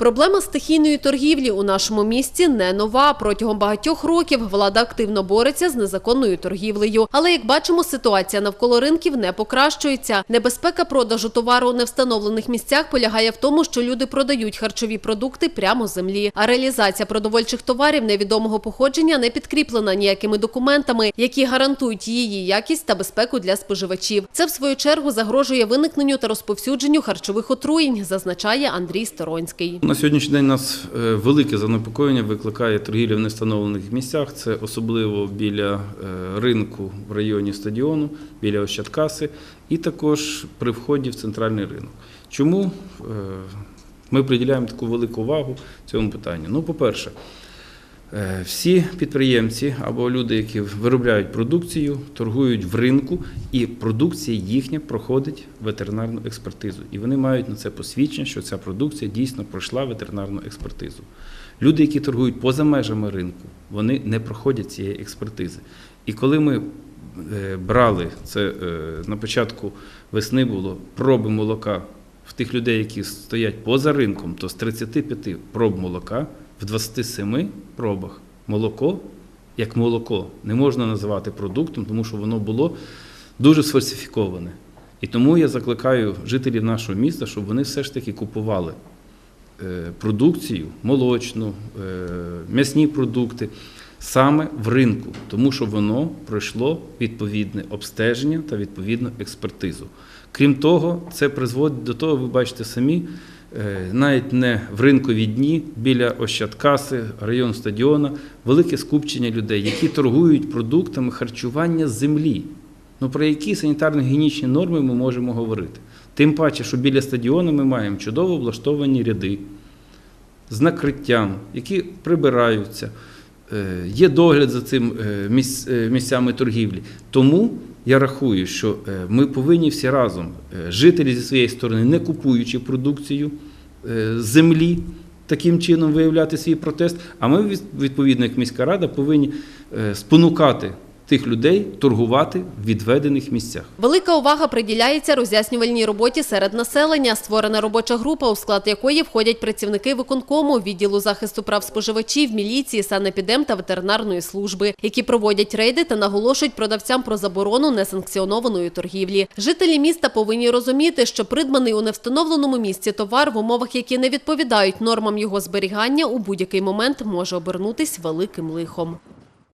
Проблема стихійної торгівлі у нашому місті не нова. Протягом багатьох років влада активно бореться з незаконною торгівлею. Але як бачимо, ситуація навколо ринків не покращується. Небезпека продажу товару у невстановлених місцях полягає в тому, що люди продають харчові продукти прямо з землі. А реалізація продовольчих товарів невідомого походження не підкріплена ніякими документами, які гарантують її якість та безпеку для споживачів. Це в свою чергу загрожує виникненню та розповсюдженню харчових отруєнь, зазначає Андрій Сторонський. На сьогоднішній день нас е, велике занепокоєння викликає торгівля в невстановлених місцях. Це особливо біля е, ринку в районі стадіону, біля Ощадкаси і також при вході в центральний ринок. Чому е, ми приділяємо таку велику увагу цьому питанню? Ну, по-перше, Всі підприємці або люди, які виробляють продукцію, торгують в ринку, і продукція їхня проходить ветеринарну експертизу. І вони мають на це посвідчення, що ця продукція дійсно пройшла ветеринарну експертизу. Люди, які торгують поза межами ринку, вони не проходять цієї експертизи. І коли ми е, брали це е, на початку весни було проби молока в тих людей, які стоять поза ринком, то з 35 проб молока в 27 пробах молоко, як молоко, не можна називати продуктом, тому що воно було дуже сфальсифіковане. І тому я закликаю жителів нашого міста, щоб вони все ж таки купували е, продукцію, молочну, е, м'ясні продукти саме в ринку, тому що воно пройшло відповідне обстеження та відповідну експертизу. Крім того, це призводить до того, ви бачите самі, навіть не в ринкові дні біля Ощадкаси, район стадіона, велике скупчення людей, які торгують продуктами харчування землі. Ну про які санітарно-гігієнічні норми ми можемо говорити? Тим паче, що біля стадіону ми маємо чудово облаштовані ряди з накриттям, які прибираються. Е, Є догляд за цим е, е, місцями торгівлі. Тому я рахую, що ми повинні всі разом, жителі зі своєї сторони, не купуючи продукцію землі, таким чином виявляти свій протест. А ми, від- відповідно, як міська рада, повинні спонукати тих людей торгувати в відведених місцях. Велика увага приділяється роз'яснювальній роботі серед населення. Створена робоча група, у склад якої входять працівники виконкому, відділу захисту прав споживачів, міліції, санепідем та ветеринарної служби, які проводять рейди та наголошують продавцям про заборону несанкціонованої торгівлі. Жителі міста повинні розуміти, що придбаний у невстановленому місці товар в умовах, які не відповідають нормам його зберігання, у будь-який момент може обернутись великим лихом.